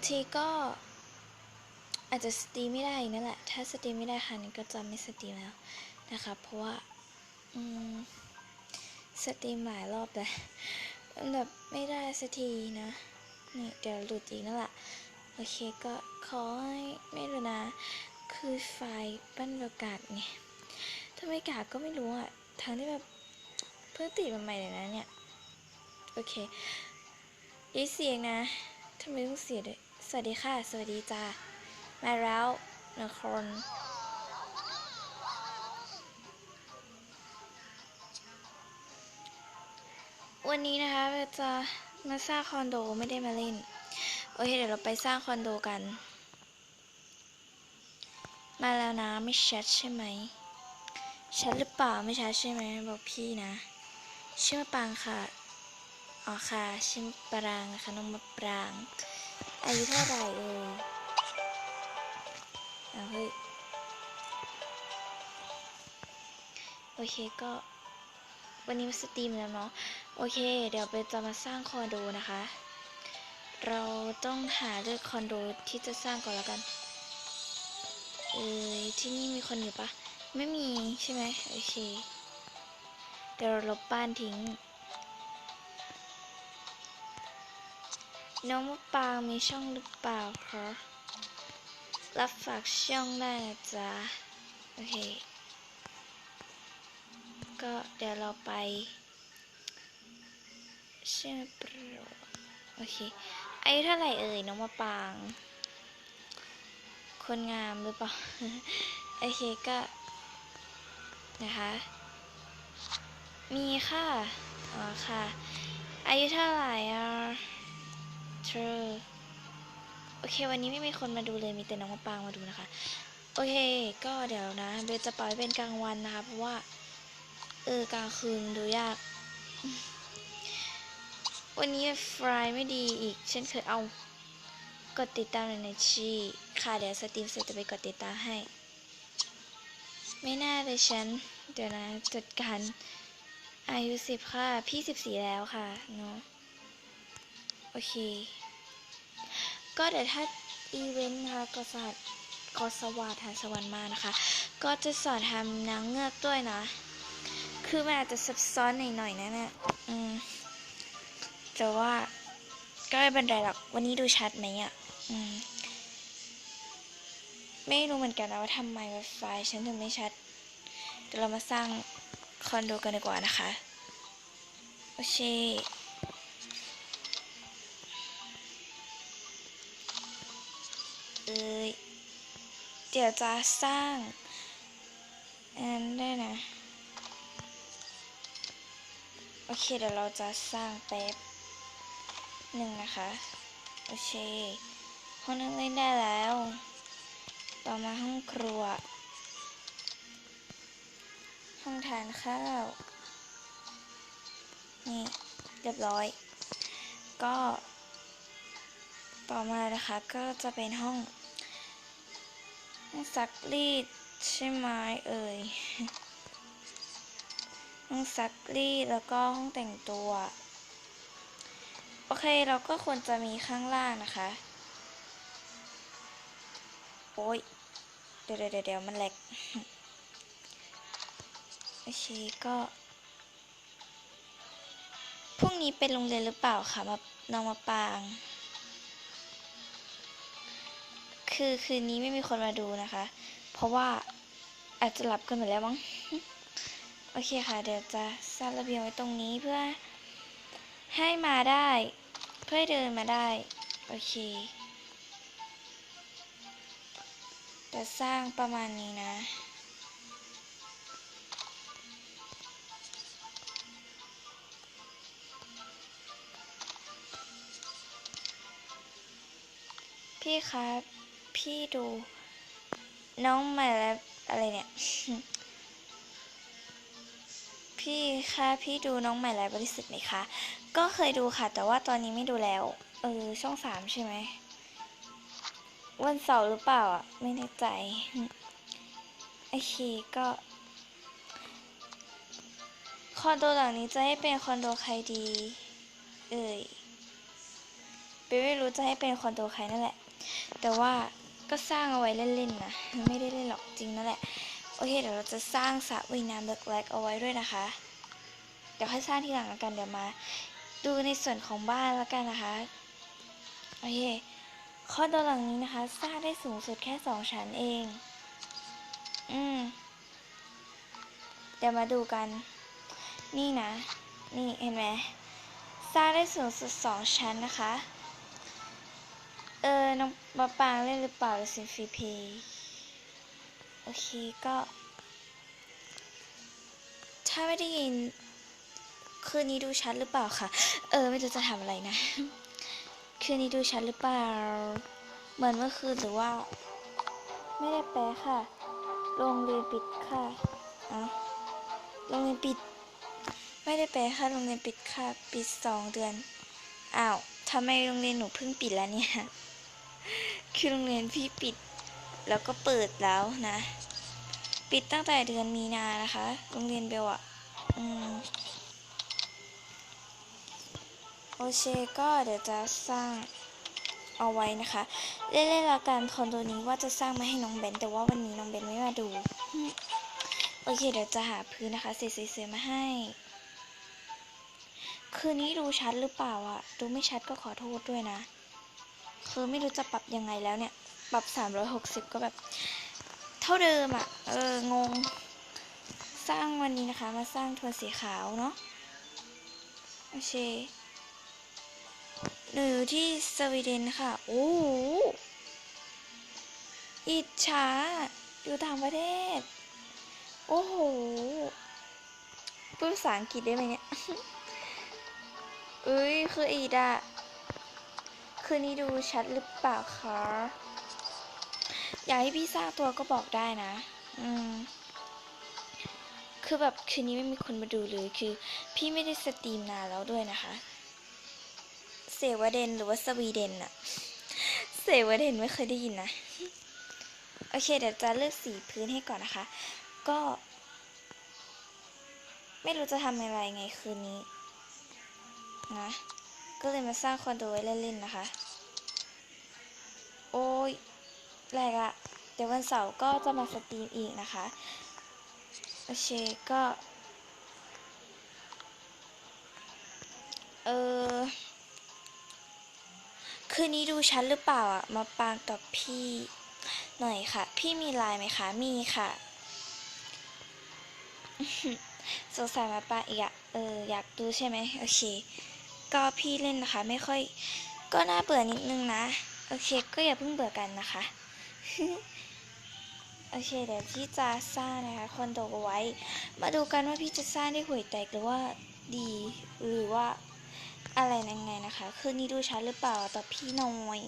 างทีก็อาจจะสตรีไม่ได้นั่นแหละ ถ้าสตรีไม่ได้ค่ะนี่ก็จะไม่สตรีแล้วนะคะเพราะว่าสตรีมหลายรอบแล้วแบบไม่ได้สักทีนะ นี่เดี๋ยวหลุดอีกนั่นแหละ โอเคก็ขอให้ไม่รู้นะ คือไฟปั้นประกาศไงถ้าไม่กาดก็ไม่รู้อะทั้งที่แบบเพิ่งติดมาใหม่เลยนะเนี่ย โอเคอีเสียงนะทำไมต้องเสียด้วย สวัสดีค่ะ สวัสดีจ้ามาแล้วนะคนวันนี้นะคะเราจะมาสร้างคอนโดไม่ได้มาเล่น โอเค เดี๋ยวเราไปสร้างคอนโดกัน มาแล้วนะ ไม่ชัดใช่ไหมชัดหรือเปล่าไม่ชัดใช่ไหมบอกพี่นะ ชื่อมะปรางค่ะอ๋อค่ะ ชื่อมะปรางนะคะน้องมะปราง อายุเท่าไหร่เอ่ยอ้าเฮ้ย โอเคก็ วันนี้มาสตรีมแล้วเนาะ โอเค เดี๋ยวเบนจะมาสร้างคอนโดนะคะ เราต้องหาเลือกคอนโดที่จะสร้างก่อนแล้วกัน เอ้ยที่นี่มีคนอยู่ปะ ไม่มีใช่ไหม โอเค เดี๋ยวเราลบบ้านทิ้ง น้องมะปางมีช่องหรือเปล่าคะรับฝากช่องได้นะจ๊ะ โอเค ก็เดี๋ยวเราไปเชื่อโปรโอเคอายุเท่าไหร่เอ่ยน้องมะปาง คนงามหรือเปล่า โอเคก็ นะคะ มีค่ะ อ๋อค่ะ อายุเท่าไหร่อะ เธอโอเค วันนี้ไม่มีคนมาดูเลยมีแต่น้องมะปรางมาดูนะคะ โอเค ก็เดี๋ยวนะเบลจะปล่อยเป็นกลางวันนะคะ เพราะว่า เออกลางคืนดูยาก วันนี้ไฟล์ไม่ดีอีก เช่นเคยเอา กดติดตามในชีค่ะ เดี๋ยวสตรีมเสร็จจะไปกดติดตามให้ ไม่น่าเลยฉัน เดี๋ยวนะจัดการอายุสิบค่ะ พี่สิบสี่แล้วค่ะเนาะโอเค ก็เดี๋ยวถ้าอีเวนต์นะคะก็สวัสดก็สวัสดหาสวรรค์มานะคะ ก็จะสอนทำนางเงือกด้วยนะ คือมันอาจจะซับซ้อนหน่อยๆนะเนี่ยอืมแต่ว่าก็ไม่เป็นไรหรอก วันนี้ดูชัดไหมอะ อืม ไม่รู้เหมือนกันนะว่าทำไม Wi-Fi ฉันถึงไม่ชัด เดี๋ยวเรามาสร้างคอนโดกันดีกว่านะคะ โอเค เดี๋ยวจะสร้างอันนั้นได้นะ โอเค เดี๋ยวเราจะสร้างแป๊บหนึ่งนะคะ โอเคห้องนั่งเล่นได้แล้ว ต่อมาห้องครัว ห้องทานข้าว นี่เรียบร้อย ก็ ต่อมานะคะก็จะเป็นห้อง ห้องซักรีดใช่ไหมเอ่ยห้องซักรีดแล้วก็ห้องแต่งตัว โอเคเราก็ควรจะมีข้างล่างนะคะ โอ้ยเดี๋ยวเดี๋ยวเดี๋ยวมันแหลกโอเคก็พรุ่งนี้เป็นโรงเรียนหรือเปล่าคะมาน้องมาปาง คือคืนนี้ไม่มีคนมาดูนะคะ เพราะว่าอาจจะหลับกันหมดแล้วมั้ง โอเคค่ะ เดี๋ยวจะสร้างระเบียงไว้ตรงนี้เพื่อให้มาได้ เพื่อเดินมาได้ โอเคจะสร้างประมาณนี้นะ พี่ครับ พี่ดูน้องใหม่แล้วอะไรเนี่ย พี่คะพี่ดูน้องใหม่แล้วบริสุทธิ์ไหมคะ ก็เคยดูค่ะ แต่ว่าตอนนี้ไม่ดูแล้ว เออ ช่องสามใช่ไหม วันเสาร์หรือเปล่าอะ ไม่แน่ใจ โอเค ก็คอนโดหลังนี้จะให้เป็นคอนโดใครดี เอ่ยเบลไม่รู้จะให้เป็นคอนโดใครนั่นแหละ แต่ว่า ก็สร้างเอาไว้เล่นๆนะไม่ได้เล่นหรอกจริงนั่นแหละ โอเคเดี๋ยวเราจะสร้างสระว่ายน้ำเล็กๆเอาไว้ด้วยนะคะ เดี๋ยวค่อยสร้างทีหลังแล้วกันเดี๋ยวมา ดูในส่วนของบ้านแล้วกันนะคะโอเคคอนโดหลังนี้นะคะ สร้างได้สูงสุดแค่สองชั้นเอง อืมเดี๋ยวมาดูกัน นี่นะ นี่เห็นไหมสร้างได้สูงสุดสองชั้นนะคะ เออ น้องมะปางเล่นหรือเปล่าหรือซินฟีพีโอเค ก็ ถ้าไม่ได้ยิน คืนนี้ดูชัดหรือเปล่าคะเออ ไม่รู้จะทำอะไรนะ คืนนี้ดูชัดหรือเปล่า เหมือนเมื่อคืนหรือว่า ไม่ได้แปลค่ะ โรงเรียนปิดค่ะอ้าโรงเรียนปิด ไม่ได้แปลค่ะ โรงเรียนปิดค่ะ ปิดสองเดือน อ้าวทำไมโรงเรียนหนูเพิ่งปิดแล้วเนี่ย คือโรงเรียนพี่ปิด แล้วก็เปิดแล้วนะ ปิดตั้งแต่เดือนมีนานะคะ โรงเรียนเบลอะอืมโอเคก็เดี๋ยวจะสร้างเอาไว้นะคะเล่นๆละกันคอนโดนี้ว่าจะสร้างมาให้น้องเบนแต่ว่าวันนี้น้องเบนไม่มาดู โอเค เดี๋ยวจะหาพื้นนะคะเสยๆมาให้ คืนนี้ดูชัดหรือเปล่าอะดูไม่ชัดก็ขอโทษด้วยนะ คือไม่รู้จะปรับยังไงแล้วเนี่ย ปรับ 360 ก็แบบ เท่าเดิมอะเออ งง สร้างวันนี้นะคะ มาสร้างโทนสีขาวเนาะ โอเคหนูอที่สวีเดนค่ะ โอ้อิจฉาอยู่ต่างประเทศ โอ้โหพูดภาษาอังกฤษได้ไหมเนี่ยเอ้ย คืออีดอะ คืนนี้ดูชัดหรือเปล่าคะ อยากให้พี่สร้างตัวก็บอกได้นะ อืม คือแบบคืนนี้ไม่มีคนมาดูเลยคือ พี่ไม่ได้สตรีมนานแล้วด้วยนะคะเสวเดนหรือว่าสวีเดนอะเสวเดนไม่เคยได้ยินนะ โอเค เดี๋ยวจะเลือกสีพื้นให้ก่อนนะคะ ก็ ไม่รู้จะทำอะไรไงคืนนี้ นะ ก็เลยมาสร้างคอนโดไว้เล่นๆนะคะ โอ้ยแรกอะเดี๋ยววันเสาร์ก็จะมาสตรีมอีกนะคะ โอเคก็ เออคืนนี้ดูชัดหรือเปล่าอะ มาปางกับพี่หน่อยค่ะ พี่มีไลน์ไหมคะ มีค่ะ สงสัยมาปางอีกอะเออ อยากดูใช่ไหม โอเค ก็พี่เล่นนะคะ ไม่ค่อยก็น่าเบื่อนิดนึงนะ โอเค ก็อย่าเพิ่งเบื่อกันนะคะ โอเค เดี๋ยวพี่จะสร้างนะคะคอนโดไว้ มาดูกันว่าพี่จะสร้างได้ห่วยแตกหรือว่าดีหรือว่าอะไรยังไงนะคะ คืนนี้ดูชัดหรือเปล่าต่อพี่น่อย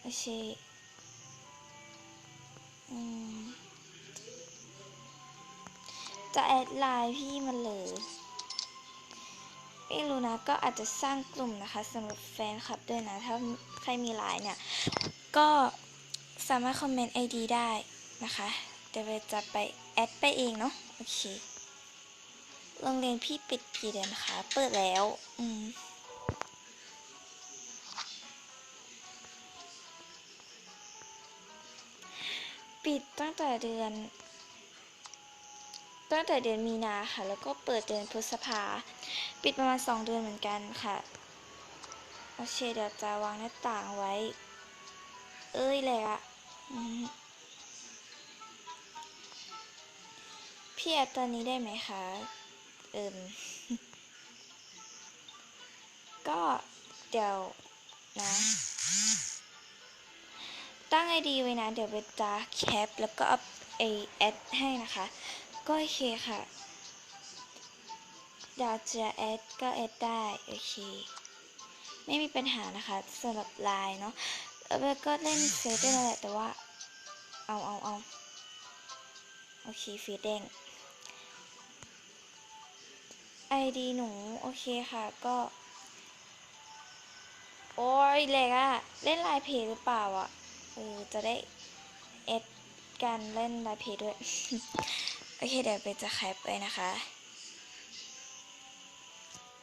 โอเคอืมจะแอดไลน์พี่มันเลย ไม่รู้นะก็อาจจะสร้างกลุ่มนะคะสำหรับแฟนคลับด้วยนะ ถ้าใครมีไลน์เนี่ย ก็สามารถคอมเมนต์ไอดีได้นะคะเดี๋ยวจะไปแอดไปเองเนาะโอเคโรงเรียนพี่ปิดกี่เดือนคะ เปิดแล้ว อืมปิดตั้งแต่เดือน ตั้งแต่เดือนมีนาค่ะ แล้วก็เปิดเดือนพฤษภา ปิดประมาณสองเดือนเหมือนกันค่ะ โอเค เดี๋ยวจะวางหน้าต่างไว้ เอ้ยแหละอะพี่แอดตอนนี้ได้ไหมคะ เอิมก็เดี๋ยวนะ ตั้งไอดีไว้นะ เดี๋ยวเบนจะแคป แล้วก็อัพไอแอดให้นะคะ ก็โอเคค่ะ อยากจะแอดก็แอดได้ โอเค ไม่มีปัญหานะคะสำหรับไลน์เนาะแล้วก็เล่นเฟซได้แหละแต่ว่า เอาเอาเอาโอเคเฟซเด้งไอดีหนู โอเคค่ะก็ โอ้ยเล็กอะเล่นไลน์เพจหรือเปล่าอะเออจะได้เอดกันเล่นไลน์เพจด้วย โอเค เดี๋ยวไปจะแคปไปนะคะ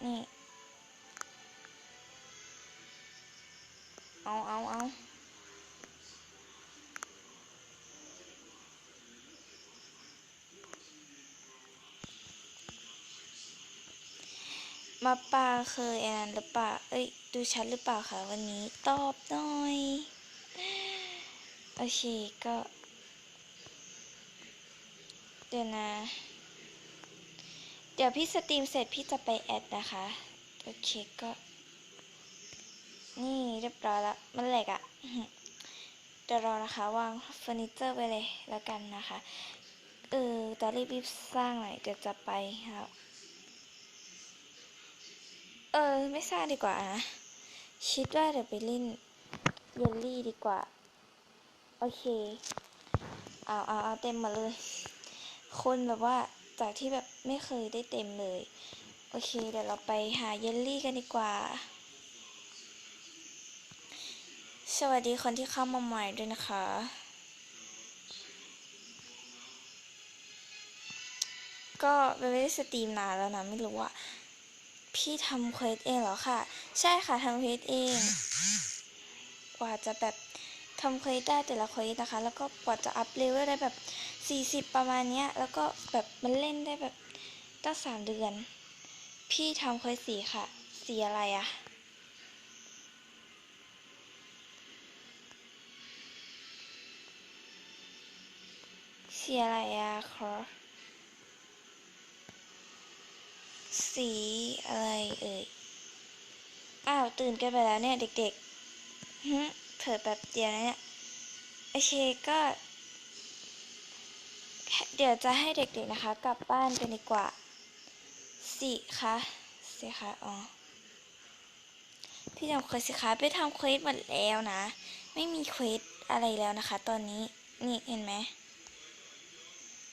นี่ เอาเอาเอามาปาเคยอันนั้นหรือเปล่า เอ้ย ดูชัดหรือเปล่าคะวันนี้ ตอบหน่อย โอเค ก็ เดี๋ยวนะ เดี๋ยวพี่สตรีมเสร็จพี่จะไปแอดนะคะ โอเคก็ นี่เรียบร้อยแล้ว มันแหล็กอะ่ะเดี๋ยวรอนะคะ วางเฟอร์นิเจอร์ไปเลยแล้วกันนะคะ เออแต่รีบรีบสร้างหน่อยเดี๋ยวจะไปครับเออ ไม่สร้างดีกว่านะคิดว่าเดี๋ยวไปเล่นเยลลี่ดีกว่า โอเค เอาเอาเอาเต็มมาเลย คนแบบว่า จากที่แบบไม่เคยได้เต็มเลย โอเค เดี๋ยวเราไปหาเยลลี่กันดีกว่า สวัสดีคนที่เข้ามาใหม่ด้วยนะคะ ก็ไม่ได้สตรีมนานแล้วนะ ไม่รู้ว่าพี่ทำเควสเองเหรอค่ะ ใช่ค่ะทำเควสเอง กว่าจะแบบ ทำเควสได้แต่ละเควสนะคะ แล้วก็กว่าจะอัพเลเวลได้แบบ 40 ประมาณเนี้ย แล้วก็แบบมันเล่นได้แบบตั้งสามเดือน พี่ทำเควสสีค่ะ สีอะไรอะสีอะไรอะคะสีอะไรเอ่ย อ้าว ตื่นกันไปแล้วเนี่ย เด็กๆ เผิดแบบเดียวนะเนี่ย โอเคก็ เดี๋ยวจะให้เด็กๆนะคะ กลับบ้านกันดีกว่าสิคะสิคะอ๋อ พี่ทำเควสสิคะไปทำเควสหมดแล้วนะ ไม่มีเควสอะไรแล้วนะคะ ตอนนี้นี่เห็นไหม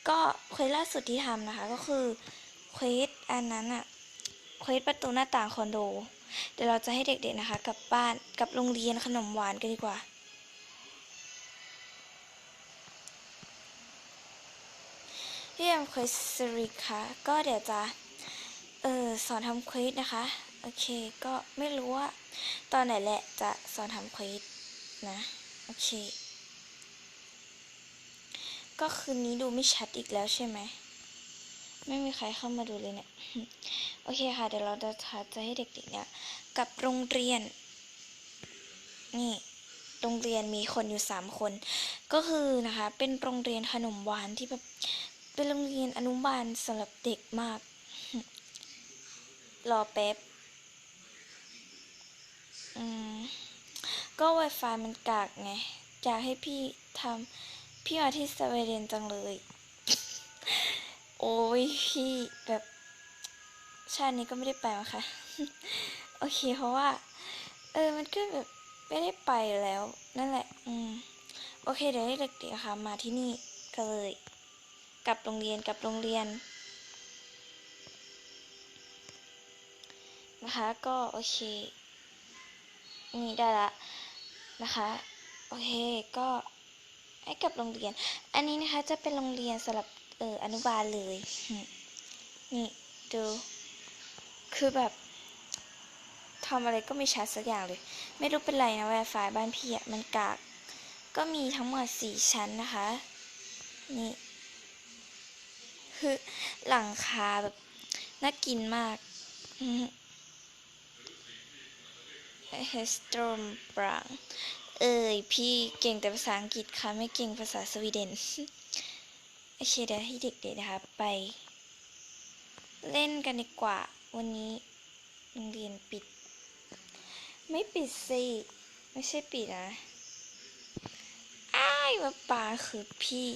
ก็เควสล่าสุดที่ทำนะคะ ก็คือเควสอันนั้นอะเควสประตูหน้าต่างคอนโด เดี๋ยวเราจะให้เด็กๆนะคะกลับบ้านกลับโรงเรียนขนมหวานกันดีกว่า พี่ทำเควสสริคะก็เดี๋ยวจะเออสอนทำควสนะคะ โอเคก็ไม่รู้ว่า ตอนไหนแหละจะสอนทำควสนะ โอเค ก็คืนนี้ดูไม่ชัดอีกแล้วใช่ไหม ไม่มีใครเข้ามาดูเลยเนี่ย โอเคค่ะ เดี๋ยวเราจะจะให้เด็กๆเนี่ยกับโรงเรียน นี่โรงเรียนมีคนอยู่สามคน ก็คือนะคะ เป็นโรงเรียนขนมหวานที่แบบเป็นโรงเรียนอนุบาลสำหรับเด็กมาก รอแป๊บอืมก็ Wi-Fi มันกากไงอยากให้พี่ทำพี่มาที่สวีเดนจังเลย โอ้ยพี่แบบชาตินี้ก็ไม่ได้ไปมาค่ะ โอเค เพราะว่า เออมันก็แบบไม่ได้ไปแล้ว นั่นแหละ อืม โอเค เดี๋ยวเด็กๆค่ะ มาที่นี่กันเลย กลับโรงเรียนกลับโรงเรียน นะคะ ก็โอเค นี่ได้ละนะคะ โอเคก็ให้กลับโรงเรียน อันนี้นะคะจะเป็นโรงเรียนสำหรับ เอออนุบาลเลย นี่ดูคือแบบทำอะไรก็ไม่ชัดสักอย่างเลย ไม่รู้เป็นไรนะ Wi-Fi บ้านพี่อะมันกาก ก็มีทั้งหมดสี่ชั้นนะคะ นี่ คือหลังคาแบบน่ากินมากเฮสตรมบรังเอ้ยพี่เก่งแต่ภาษาอังกฤษค่ะ ไม่เก่งภาษาสวีเดน อเคเดี๋ยวให้เด็กๆนะคะไป เล่นกันดีกว่า วันนี้โรงเรียนปิด ไม่ปิดสิไม่ใช่ปิดนะอ้ายมาปาคือพี่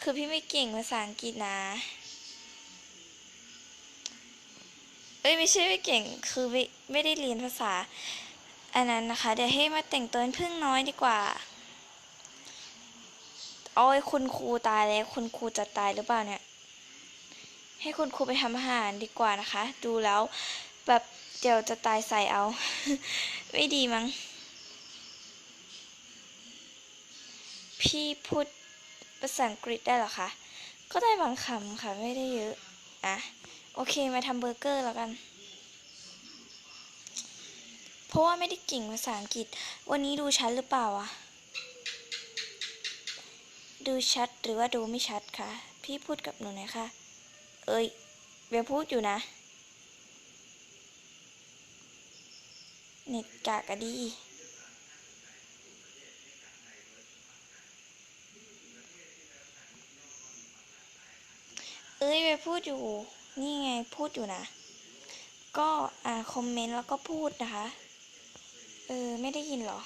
คือพี่ไม่เก่งภาษาอังกฤษนะเอ้ยไม่ใช่ไม่เก่งคือไม่ไม่ได้เรียนภาษาอันนั้นนะคะ เดี๋ยวให้มาแต่งตัวเป็นพึ่งน้อยดีกว่า โอ้ยคุณครูตายแล้ว คุณครูจะตายหรือเปล่าเนี่ย ให้คุณครูไปทำอาหารดีกว่านะคะ ดูแล้วแบบเดี๋ยวจะตายใส่เอา ไม่ดีมั้ง พี่พูดภาษาอังกฤษได้หรอคะ ก็ได้บางคำค่ะ ไม่ได้เยอะอะโอเค มาทำเบอร์เกอร์แล้วกัน เพราะว่าไม่ได้เก่งภาษาอังกฤษ วันนี้ดูชัดหรือเปล่าอะ ดูชัดหรือว่าดูไม่ชัดคะพี่พูดกับหนูหน่อยค่ะ เอ้ยเบียร์พูดอยู่นะเน็ตกากะดี เอ้ยเบียร์พูดอยู่ นี่ไงพูดอยู่นะ ก็อ่าคอมเมนต์แล้วก็พูดนะคะ เออ ไม่ได้ยินเหรอ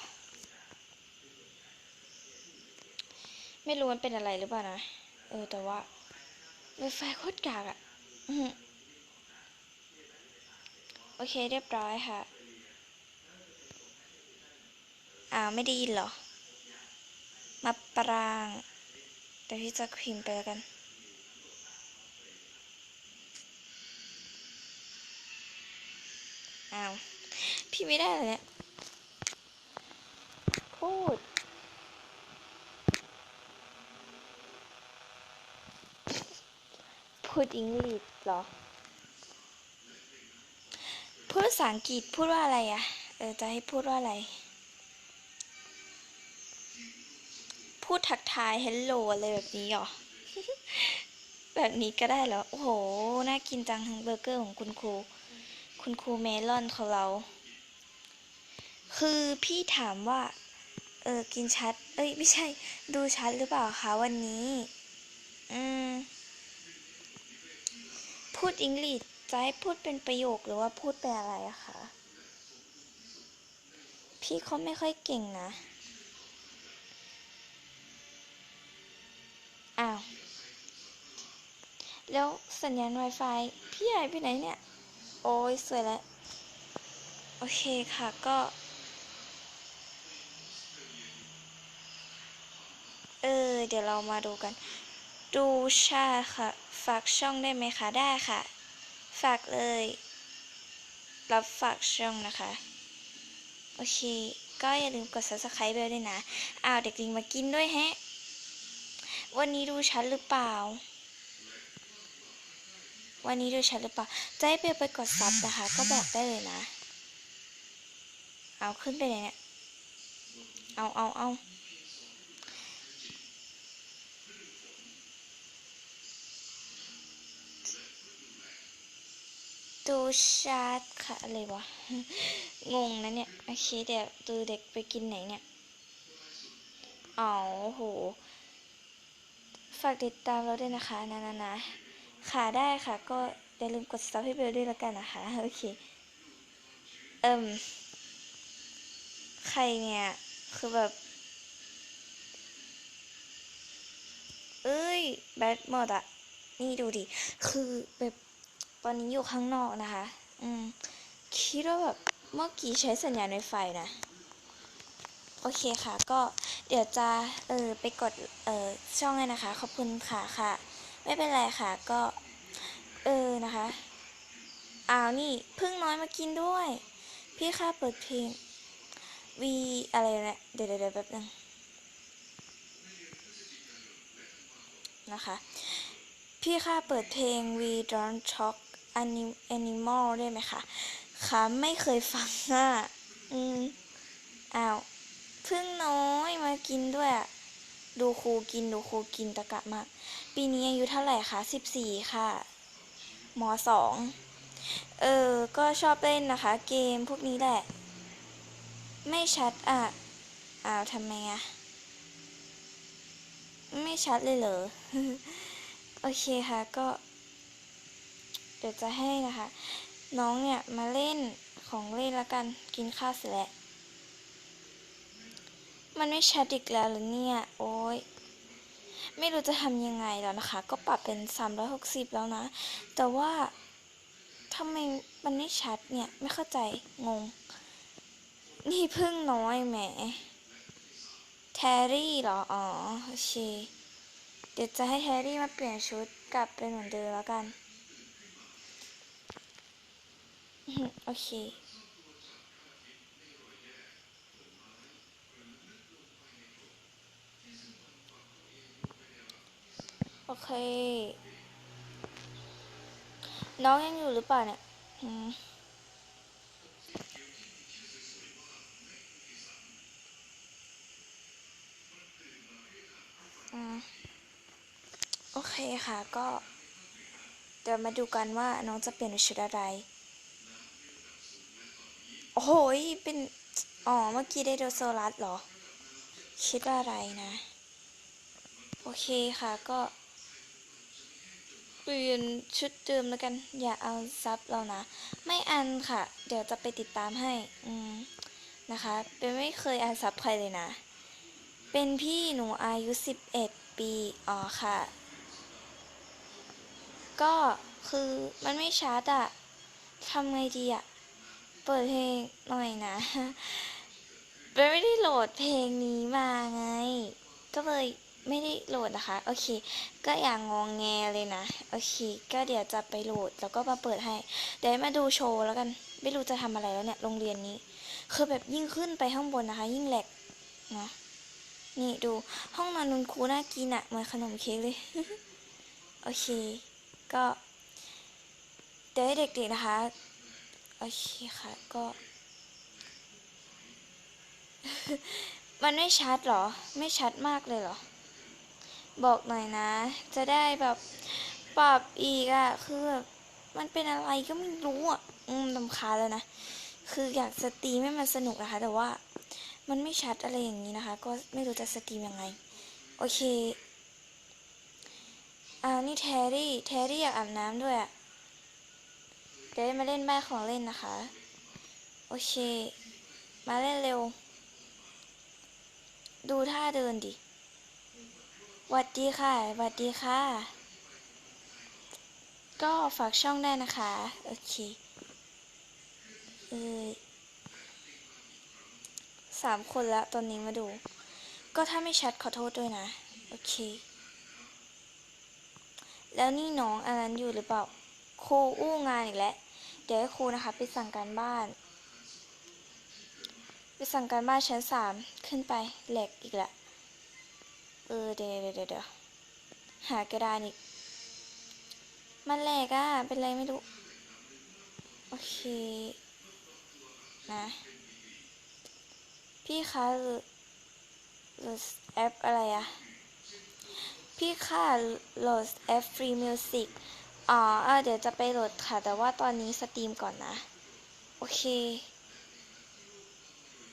ไม่รู้มันเป็นอะไรหรือเปล่านะ เออ แต่ว่าไวไฟโคตรกากอะ่ะโอเคเรียบร้อยค่ะ อ้าวไม่ได้ยินเหรอ มาปราง แต่พี่จะพิมพ์ไปแล้วกันอ้าว พี่ไม่ได้เลยเนี่ยพูด พูดอังกฤษเหรอพูดภาษาอังกฤษพูดว่าอะไรอะเออจะให้พูดว่าอะไร พูดทักทาย hello อะไรแบบนี้เหรอ แบบนี้ก็ได้เหรอ โอ้โห น่ากินจังทั้งเบอร์เกอร์ของคุณครู คุณครูเมลอนของเรา คือพี่ถามว่า เออ กินชัด เอ้ย ไม่ใช่ ดูชัดหรือเปล่าคะวันนี้ อืม พูดอังกฤษจะให้พูดเป็นประโยคหรือว่าพูดเป็นอะไรอะคะ พี่เขาไม่ค่อยเก่งนะ อ้าว แล้วสัญญาณ Wi-Fi พี่ใหายไปไหนเนี่ย โอ้ยสวยแล้ว โอเคค่ะก็ เออ เดี๋ยวเรามาดูกัน ดูชาค่ะ ฝากช่องได้ไหมคะ ได้ค่ะ ฝากเลย รับฝากช่องนะคะ โอเค ก็อย่าลืมกด subscribe ไปด้วยนะ อ้าวเด็กลิงมากินด้วยแฮะ วันนี้ดูชัดหรือเปล่า วันนี้ดูชัดหรือเปล่าจะให้เบลไปกดซับนะคะ ก็บอกได้เลยนะ เอาขึ้นไปเลยเนี่ยเอาเอาเอา ดูชาร์ตค่ะอะไรวะ งงนะเนี่ย โอเคเดี๋ยวดูเด็กไปกินไหนเนี่ยอ๋อโห ฝากติดตามเราด้วยนะคะนะนะนะค่ะได้ค่ะ ก็อย่าลืมกดซับให้เบลด้วยแล้วกันนะคะ โอเค เอิมใครเนี่ย คือแบบ เอ้ย แบดหมดอะนี่ดูดิ คือแบบ อนนี้อยู่ข้างนอกนะคะ อืม คิดว่าแบบเมื่อกี้ใช้สัญญาณไวไฟนะ โอเคค่ะ ก็เดี๋ยวจะ เออไปกด เออช่องเลยนะคะ ขอบคุณค่ะค่ะ ไม่เป็นไรค่ะ ก็ เออนะคะ อ้าวนี่พึ่งน้อยมากินด้วย พี่ค่ะเปิดเพลงวีอะไรนะเดี๋ยวเดี๋ยวแป๊บนึงนะคะ พี่ค่ะเปิดเพลง We Don't Talk Animal ได้ไหมคะคะไม่เคยฟังอะอืมอ้าวพึ่งน้อยมากินด้วย ดูครูกินดูครูกินตะกะมาก ปีนี้อายุเท่าไหร่คะสิบสี่ค่ะมสองเออ ก็ชอบเล่นนะคะ เกมพวกนี้แหละ ไม่ชัดอะ อ้าวทำไมอะ ไม่ชัดเลยเหรอ โอเคค่ะก็ เดี๋ยวจะให้นะคะ น้องเนี่ยมาเล่นของเล่นแล้วกันกินข้าวเสร็จแล้วมันไม่ชัดอีกแล้วเหรอเนี่ย โอ้ยไม่รู้จะทำยังไงแล้วนะคะ ก็ปรับเป็น 360 แล้วนะ แต่ว่าทำไมมันไม่ชัดเนี่ย ไม่เข้าใจงง นี่พิ่งน้อยแหมแทรี่เหรอ อ๋อโอเคเดี๋ยวจะให้แทรี่มาเปลี่ยนชุดกลับเป็นเหมือนเดิมแล้วกัน โอเค โอเค น้องยังอยู่หรือเปล่าเนี่ยโอเคค่ะก็ เดี๋ยวมาดูกันว่าน้องจะเปลี่ยนชุดอะไร โอ้โหยเป็น อ๋อ เมื่อกี้ได้โดโซลัสเหรอ คิดว่าอะไรนะ โอเคค่ะก็เปลี่ยนชุดเดิมแล้วกัน อย่าเอาซับเรานะ ไม่อันค่ะ เดี๋ยวจะไปติดตามให้ อืม นะคะ เป็นไม่เคยอ่านซับใครเลยนะ เป็นพี่หนูอายุ 11 ปี อ๋อค่ะ ก็คือมันไม่ชัดอะทำไงดีอะ เปิดเพลงหน่อยนะเป็นไม่ได้โหลดเพลงนี้มาไง ก็เลยไม่ได้โหลดนะคะ โอเค ก็อย่างงองแงเลยนะ โอเค ก็เดี๋ยวจะไปโหลดแล้วก็มาเปิดให้ เดี๋ยวมาดูโชว์แล้วกัน ไม่รู้จะทำอะไรแล้วเนี่ย โรงเรียนนี้ คือแบบยิ่งขึ้นไปข้างบนนะคะ ยิ่งแหลกนะ นี่ดู ห้องนอนนุนครูน่ากินอะเหมือนขนมเค้กเลย โอเค ก็ เดี๋ยวให้เด็กๆนะคะ โอเคค่ะ ก็ มันไม่ชัดเหรอ ไม่ชัดมากเลยเหรอ บอกหน่อยนะ จะได้แบบปรับอีกอะคือแบบมันเป็นอะไรก็ไม่รู้อะอืมลำคาแล้วนะ คืออยากสตรีมให้มันสนุกนะคะ แต่ว่ามันไม่ชัดอะไรอย่างนี้นะคะ ก็ไม่รู้จะสตรีมยังไง โอเค อ่า นี่แทรี่ แทรี่อยากอาบน้ำด้วยอะ ดี๋ยวมาเล่นบ้านของเล่นนะคะ โอเค มาเล่นเร็ว ดูท่าเดินดิหวัดดีค่ะหวัดดีค่ะ ก็ฝากช่องได้นะคะ โอเคเออสามคนละตอนนี้มาดู ก็ถ้าไม่ชัดขอโทษด้วยนะ โอเค แล้วนี่น้องอันนั้นอยู่หรือเปล่า ครูอู้งานอีกแล้ว เดี๋ยวให้ครูนะคะไปสั่งการบ้าน ไปสั่งการบ้านชั้นสามขึ้นไปแหลกอีกละ เออเดี๋ยวเดี๋ยวเดี๋ยวหากระดานอีก มันแหลกอะเป็นไรไม่รู้ โอเค นะ พี่คะหรือหรือแอปอะไรอะพี่ค่ะโหลดแอปฟรีมิวสิก อ๋อเดี๋ยวจะไปโหลดค่ะ แต่ว่าตอนนี้สตรีมก่อนนะ โอเค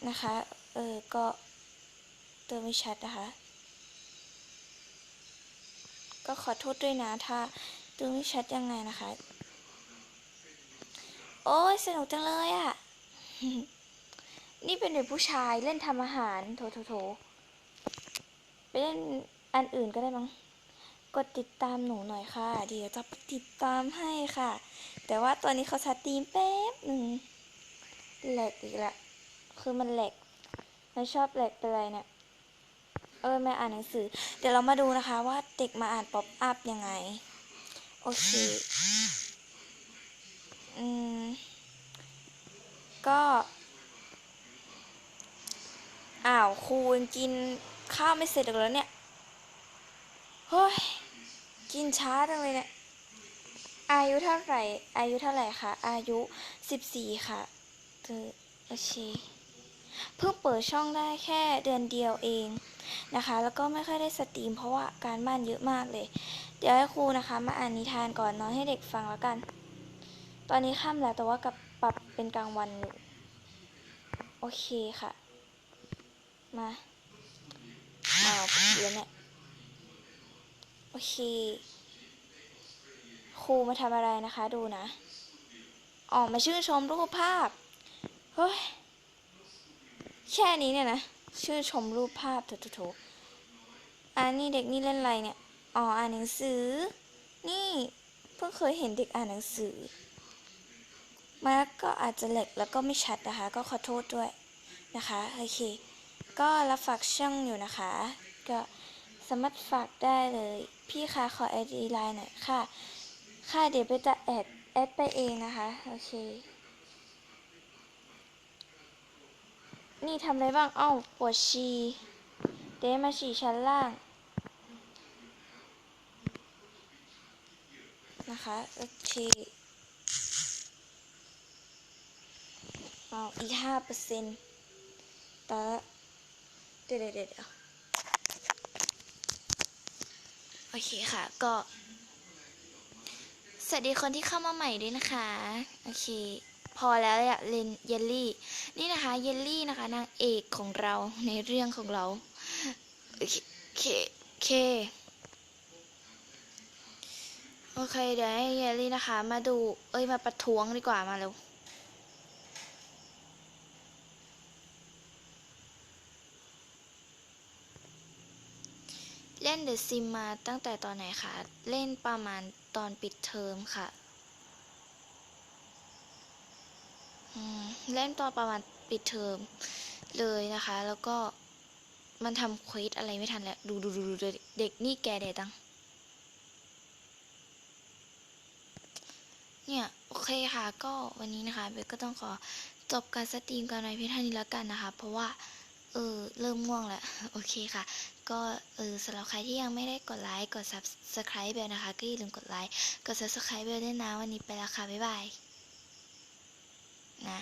นะคะ เออ ก็เติมไม่ชัดนะคะ ก็ขอโทษด้วยนะ ถ้าเติมไม่ชัดยังไงนะคะ โอ้ยสนุกจังเลยอะ่ะ นี่เป็นเด็กผู้ชายเล่นทำอาหาร โถโถโถไปเล่นอันอื่นก็ได้มั้ง กดติดตามหนูหน่อยค่ะ เดี๋ยวจะติดตามให้ค่ะ แต่ว่าตอนนี้เขาสตรีมแป๊บหนึ่งแหลกอีกละ คือมันแหลกมันชอบแหลกเป็นไรเนี่ย เออมาอ่านหนังสือ เดี๋ยวเรามาดูนะคะ ว่าเด็กมาอ่านป๊อปอัพยังไง โอเค อืม ก็ อ้าวครูกินข้าวไม่เสร็จอีกแล้วเนี่ย เฮ้ย กินช้าจังเลยเนี่ยอายุเท่าไหร่ อายุเท่าไหร่คะ อายุสิบสี่ค่ะเออโอเค เพิ่งเปิดช่องได้แค่เดือนเดียวเองนะคะ แล้วก็ไม่ค่อยได้สตรีม เพราะว่าการบ้านเยอะมากเลย เดี๋ยวให้ครูนะคะ มาอ่านนิทานก่อนนอนให้เด็กฟังแล้วกัน ตอนนี้ค่ำแล้วแต่ว่ากับปรับเป็นกลางวันอยู่ โอเคค่ะ มาเอาเดี๋ยวเนี่ย โอเค ครูมาทำอะไรนะคะดูนะ ออกมาชื่นชมรูปภาพ เฮ้ย แค่นี้เนี่ยนะ ชื่นชมรูปภาพถโถโถอันนี้เด็กนี่เล่นอะไรเนี่ย อ๋อ อ่านหนังสือ นี่เพิ่งเคยเห็นเด็กอ่านหนังสือ มาก็อาจจะแหลกแล้วก็ไม่ชัดนะคะ ก็ขอโทษด้วยนะคะ โอเค ก็รับฝากช่องอยู่นะคะ ก็ามารถฝากได้เลย พี่คะขอไอดีไลน์หน่อยค่ะ ค่ะเดี๋ยวไปจะแอดแอดไปเองนะคะ โอเค นี่ทำอะไรบ้างอ้าวปวดฉี่เดยวมาฉี่ชั้นล่าง นะคะ โอเคเอาอีกห้าเปอร์เซ็นต์ต่อละเดี๋ยวเดี๋ยวเดี๋ยว โอเคค่ะ ก็ สวัสดีคนที่เข้ามาใหม่ด้วยนะคะ โอเค พอแล้วอะเลนเยลลี่ นี่นะคะ เยลลี่นะคะนางเอกของเราในเรื่องของเรา โอเคโอเคโอเคโอเคเดี๋ยวให้เยลลี่นะคะ มาดู เอ้ยมาประท้วงดีกว่ามาเร็ว ล่นเดอะซิมมาตั้งแต่ตอนไหนคะ เล่นประมาณตอนปิดเทอมค่ะเล่นตอนประมาณปิดเทอมเลยนะคะ แล้วก็มันทำควสอะไรไม่ทันแล้ว ดูดูดูดูเด็กนี่แกเด็ตังเนี่ย โอเคค่ะ ก็วันนี้นะคะเบลก็ต้องขอจบการสตรีมกันในพียงเท่านี้แล้วกันนะคะ เพราะว่า เออเริ่มง่วงแล้วโอเคค่ะ ก็เออสำหรับใครที่ยังไม่ได้กดไลค์กด subscribe เบลนะคะ ก็อย่าลืมกดไลค์กด subscribe เบลด้วยนะวันนี้ไปแล้วค่ะ บ๊ายบาย นะ